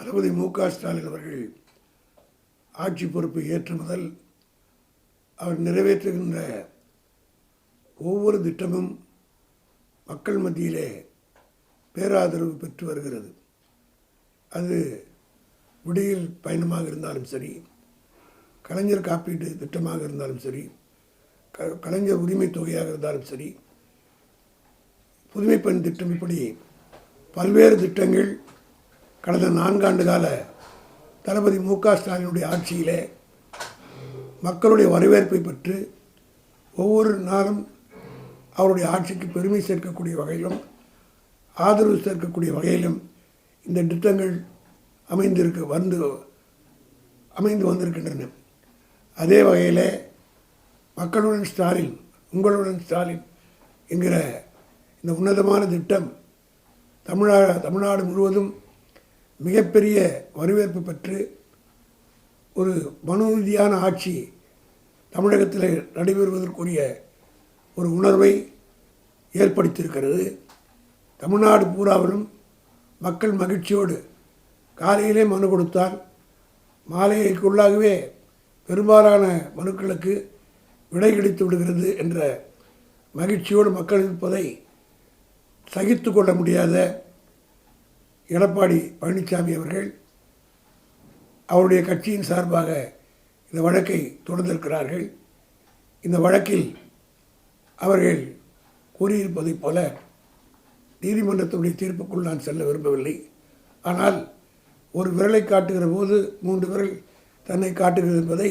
தளபதி மு க ஸ்டாலின் அவர்கள் ஆட்சி பொறுப்பை ஏற்று முதல் அவர் நிறைவேற்றுகின்ற ஒவ்வொரு திட்டமும் மக்கள் மத்தியிலே பேராதரவு பெற்று வருகிறது. அது விடியல் பயணமாக இருந்தாலும் சரி கலைஞர் காப்பீட்டு திட்டமாக இருந்தாலும் சரி க கலைஞர் உரிமை தொகையாக இருந்தாலும் சரி புதுமை பெண் திட்டம் இப்படி பல்வேறு திட்டங்கள் கடந்த நான்காண்டு கால தளபதி மு க ஸ்டாலினுடைய ஆட்சியிலே மக்களுடைய வரவேற்பை பெற்று ஒவ்வொரு நாளும் அவருடைய ஆட்சிக்கு பெருமை சேர்க்கக்கூடிய வகையிலும் ஆதரவு சேர்க்கக்கூடிய வகையிலும் இந்த திட்டங்கள் அமைந்திருக்க வந்து அமைந்து வந்திருக்கின்றன. அதே வகையில் மக்களுடன் ஸ்டாலின் உங்களுடன் ஸ்டாலின் என்கிற இந்த உன்னதமான திட்டம் தமிழா தமிழ்நாடு முழுவதும் மிகப்பெரிய வரவேற்பு பெற்று ஒரு மனு ரீதியான ஆட்சி தமிழகத்தில் நடைபெறுவதற்குரிய ஒரு உணர்வை ஏற்படுத்தியிருக்கிறது. தமிழ்நாடு பூராவிலும் மக்கள் மகிழ்ச்சியோடு காலையிலே மனு கொடுத்தால் மாலைக்குள்ளாகவே பெரும்பாலான மனுக்களுக்கு விடை கிடைத்து விடுகிறது என்ற மகிழ்ச்சியோடு மக்கள் இருப்பதை சகித்து கொள்ள முடியாத எடப்பாடி பழனிசாமி அவர்கள் அவருடைய கட்சியின் சார்பாக இந்த வழக்கை தொடர்ந்திருக்கிறார்கள். இந்த வழக்கில் அவர்கள் கூறியிருப்பதைப் போல நீதிமன்றத்துடைய தீர்ப்புக்குள் நான் செல்ல விரும்பவில்லை. ஆனால் ஒரு விரலை காட்டுகிற போது மூன்று விரல் தன்னை காட்டுகிறது என்பதை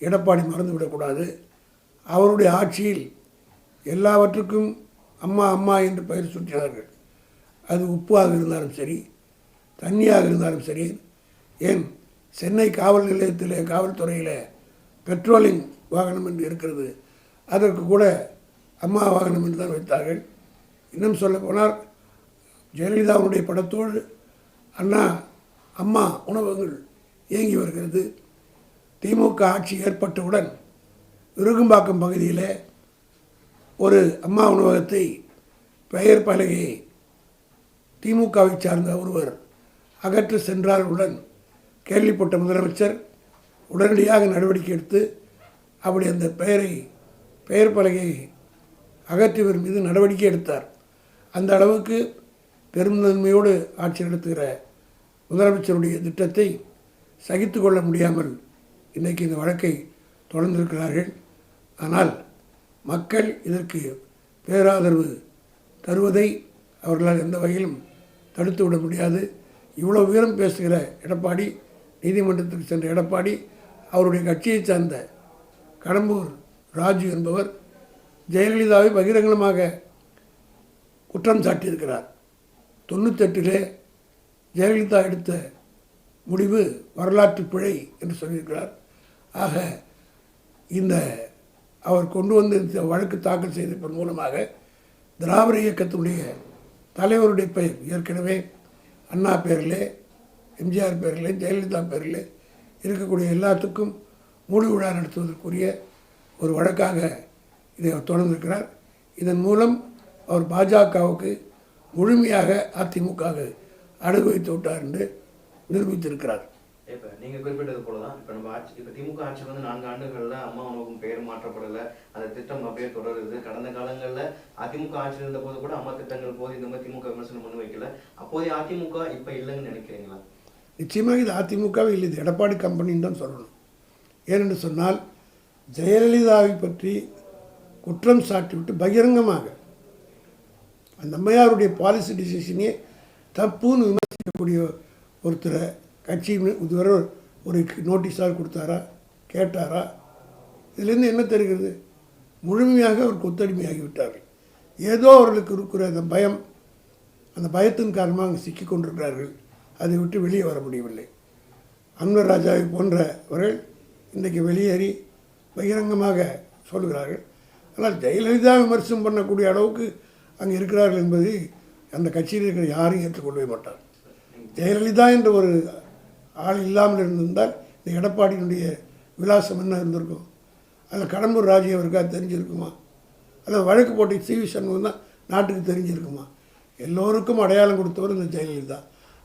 எடப்பாடி மறந்துவிடக்கூடாது. அவருடைய ஆட்சியில் எல்லாவற்றுக்கும் அம்மா அம்மா என்று பெயர் சுற்றினார்கள் அது உப்பாக இருந்தாலும் சரி தண்ணியாக இருந்தாலும் சரி. ஏன்? சென்னை காவல் நிலையத்தில் காவல்துறையில் பெட்ரோலிங் வாகனம் என்று இருக்கிறது. அதற்கு கூட அம்மா வாகனம் என்று தான் வைத்தார்கள். இன்னும் சொல்ல போனால் ஜெயலலிதாவுடைய படத்தோடு அண்ணா அம்மா உணவகங்கள் இயங்கி வருகிறது. திமுக ஆட்சி ஏற்பட்டவுடன் விருகம்பாக்கம் பகுதியில் ஒரு அம்மா உணவகத்தை பெயர் பலகையை திமுகவை சார்ந்த ஒருவர் அகற்று சென்றார்களுடன் கேள்விப்பட்ட முதலமைச்சர் உடனடியாக நடவடிக்கை எடுத்து அப்படி அந்த பெயரை பெயர் பலகையை அகற்றியவர் மீது நடவடிக்கை எடுத்தார். அந்த அளவுக்கு பெருந்தன்மையோடு ஆட்சி நடத்துகிற முதலமைச்சருடைய திட்டத்தை சகித்து கொள்ள முடியாமல் இன்றைக்கு இந்த வழக்கை தொடர்ந்திருக்கிறார்கள். ஆனால் மக்கள் இதற்கு பேராதரவு தருவதை அவர்களால் எந்த வகையிலும் தடுத்து விட முடியாது. இவ்வளோ உயரம் பேசுகிற எடப்பாடி நீதிமன்றத்துக்கு சென்ற எடப்பாடி அவருடைய கட்சியை சார்ந்த கடம்பூர் ராஜு என்பவர் ஜெயலலிதாவை பகிரங்கமாக குற்றம் சாட்டியிருக்கிறார். தொண்ணூத்தெட்டிலே ஜெயலலிதா எடுத்த முடிவு வரலாற்று பிழை என்று சொல்லியிருக்கிறார். ஆக இந்த அவர் கொண்டு வந்து வழக்கு தாக்கல் செய்திருப்பதன் மூலமாக திராவிட இயக்கத்தினுடைய தலைவருடைய பெயர். ஏற்கனவே அண்ணா பேரில் எம்ஜிஆர் பேரில் ஜெயலலிதா பேரில் இருக்கக்கூடிய எல்லாத்துக்கும் மூடு விழா நடத்துவதற்குரிய ஒரு வழக்காக இதை அவர் தொடர்ந்திருக்கிறார். இதன் மூலம் அவர் பாஜகவுக்கு முழுமையாக அதிமுக அனுபவித்து வைத்து விட்டார் என்று நிரூபித்திருக்கிறார். இப்போ நீங்கள் குறிப்பிட்டது போலதான் இப்போ நம்ம ஆட்சி இப்போ திமுக ஆட்சி வந்து நான்கு ஆண்டுகளில் அம்மா உணவுக்கும் பெயர் மாற்றப்படலை. அந்த திட்டம் அப்படியே தொடருது. கடந்த காலங்களில் அதிமுக ஆட்சியில் இருந்த போது கூட அம்மா திட்டங்கள் போது இந்த மாதிரி திமுக விமர்சனம் பண்ணி வைக்கல. அப்போதைய அதிமுக இப்போ இல்லைன்னு நினைக்கிறீங்களா? நிச்சயமாக இது அதிமுகவே இல்லை. இது எடப்பாடி கம்பெனின்னு தான் சொல்லணும். ஏனென்று சொன்னால் ஜெயலலிதாவை பற்றி குற்றம் சாட்டிவிட்டு பகிரங்கமாக அந்த அம்மையாருடைய பாலிசி டிசிஷனே தப்புன்னு விமர்சிக்கக்கூடிய ஒருத்தரை கட்சி இதுவரை ஒரு நோட்டீஸாக கொடுத்தாரா கேட்டாரா? இதுலேருந்து என்ன தெரிகிறது? முழுமையாக அவர் கொத்தடிமையாகி விட்டார்கள் ஏதோ அவர்களுக்கு இருக்கிற அந்த பயம் அந்த பயத்தின் காரணமாக அங்கே சிக்கி கொண்டிருக்கிறார்கள். அதை விட்டு வெளியே வர முடியவில்லை. அன்வர் ராஜாவை போன்றவர்கள் இன்றைக்கு வெளியேறி பகிரங்கமாக சொல்கிறார்கள். ஆனால் ஜெயலலிதா விமர்சனம் பண்ணக்கூடிய அளவுக்கு அங்கே இருக்கிறார்கள் என்பதை அந்த கட்சியில் இருக்கிற யாரும் ஏற்றுக்கொள்ளவே மாட்டார் ஜெயலலிதா என்ற ஒரு ஆள் இல்லாமல் இருந்திருந்தால் இந்த எடப்பாடியினுடைய விலாசம் என்ன இருந்திருக்கும்? அதில் கடம்பூர் ராஜி அவருக்கா தெரிஞ்சிருக்குமா? அதில் வழக்கு போட்டு சி வி சண்முகம் தான் நாட்டுக்கு தெரிஞ்சிருக்குமா? எல்லோருக்கும் அடையாளம் கொடுத்தவர் இந்த ஜெயலலிதா.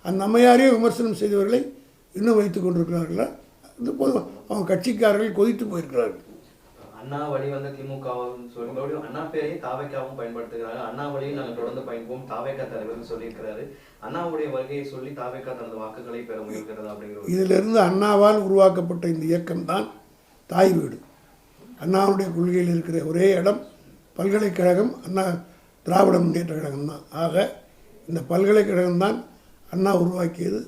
அந்த அம்மையாரையே விமர்சனம் செய்தவர்களை இன்னும் வைத்துக் கொண்டிருக்கிறார்களா? அது போதும். அவங்க கட்சிக்காரர்கள் கொதித்து போயிருக்கிறார்கள். அண்ணா வழி வந்து திமுகவும் சொல்லி மறுபடியும் அண்ணா பேரையும் தாவைக்காவும் பயன்படுத்துகிறாங்க. அண்ணா வழியும் நாங்கள் தொடர்ந்து பயன்போம் தாவைக்கா தலைவர் சொல்லியிருக்கிறாரு. அண்ணாவுடைய வருகையை சொல்லி தாவைக்கா தனது வாக்குகளை பெற முயல்கிறது அப்படிங்கிறது இதிலிருந்து அண்ணாவால் உருவாக்கப்பட்ட இந்த இயக்கம் தான் தாய் வீடு. அண்ணாவுடைய கொள்கையில் இருக்கிற ஒரே இடம் பல்கலைக்கழகம். அண்ணா திராவிட முன்னேற்ற கழகம் தான். ஆக இந்த பல்கலைக்கழகம் தான் அண்ணா உருவாக்கியது.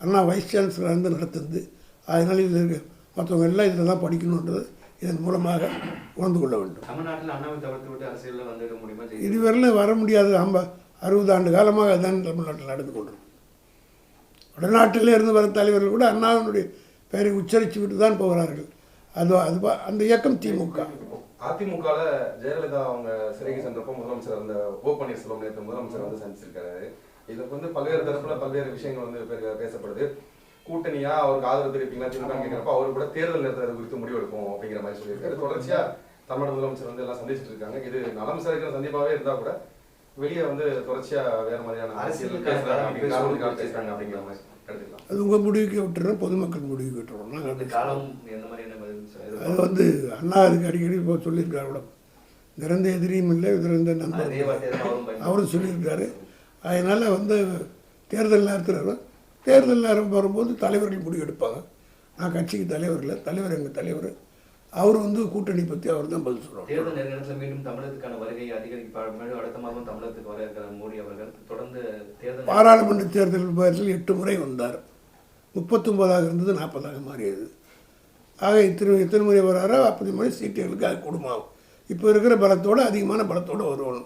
அண்ணா வைஸ் சான்சலர் இருந்து நடத்துது அதனால் இதில் இருக்க மற்றவங்க எல்லாம் இதில் தான் படிக்கணுன்றது. இதன் மூலமாக உணர்ந்து கொள்ள வேண்டும். தமிழ்நாட்டில் அண்ணாவை தவிர்த்து விட்டு அரசியலில் வந்துட முடியுமா ஜெயிக்க இதுவரையிலும் வர முடியாது. ஐம்ப அறுபது ஆண்டு காலமாக அதுதான் தமிழ்நாட்டில் நடந்து கொண்டிருக்கு வடநாட்டிலே இருந்து வர தலைவர்கள் கூட அண்ணாவினுடைய பெயரை உச்சரித்து விட்டு தான் போகிறார்கள். அது அது அந்த இயக்கம் திமுக. அதிமுகல ஜெயலலிதா அவங்க சிறைக்கு சென்றப்போ முதலமைச்சர் அந்த ஓ பன்னீர்செல்வம் நேற்று முதலமைச்சர் வந்து சந்திச்சிருக்காரு. இதுக்கு வந்து பல்வேறு தரப்புல பல்வேறு விஷயங்கள் வந்து பேசப்படுது. கூட்டணியா அவருக்கு ஆதரவு தெரிவிப்பீங்களா திமுக கேட்கிறப்ப அவரு கூட தேர்தல் நேரத்தை குறித்து முடிவெடுப்போம் அப்படிங்கிற மாதிரி சொல்லியிருக்காரு. தொடர்ச்சியா தமிழக முதலமைச்சர் வந்து எல்லாம் சந்திச்சிட்டு இருக்காங்க. இது நலம் சரிக்கிற சந்திப்பாவே இருந்தா கூட வெளியே வந்து தொடர்ச்சியா வேற மாதிரியான அரசியல் பேசுறாங்க அப்படிங்கிற மாதிரி அது உங்கள் முடிவுக்கு விட்டுறோம் பொதுமக்கள் முடிவுக்கு விட்டுறோம். காலம் பதில் சார்? அது? வந்து அண்ணா அதுக்கு அடிக்கடி இப்போ சொல்லியிருக்காரு கூட நிறந்த எதிரியும் இல்லை அவரும் பயன்படுத்துறாரு. அவரும் சொல்லியிருக்காரு. அதனால் வந்து தேர்தல் நேரத்தில் தேர்தல் நேரம் வரும்போது தலைவர்கள் முடிவெடுப்பாங்க. நான் கட்சிக்கு தலைவர் இல்லை தலைவர் எங்கள் தலைவர்? அவர் வந்து கூட்டணி பற்றி அவர் தான் பதில் சொல்லுவார். தேர்தல் நெருக்கத்தில் மீண்டும் தமிழகத்துக்கான வருகை அதிகரிக்க அடுத்த மாதம் தமிழகத்துக்கு வர இருக்கிற மோடி அவர்கள். தொடர்ந்து தேர்தல் பாராளுமன்ற தேர்தல் விவகாரத்தில் எட்டு முறை வந்தார். முப்பத்தொம்போதாக இருந்தது நாற்பதாக மாறியது. ஆக இத்தனை எத்தனை முறை வராரோ அப்படி முறை சீட்டுகளுக்கு அது குடும்பம் இப்போ இருக்கிற பலத்தோடு அதிகமான பலத்தோடு வருவாங்க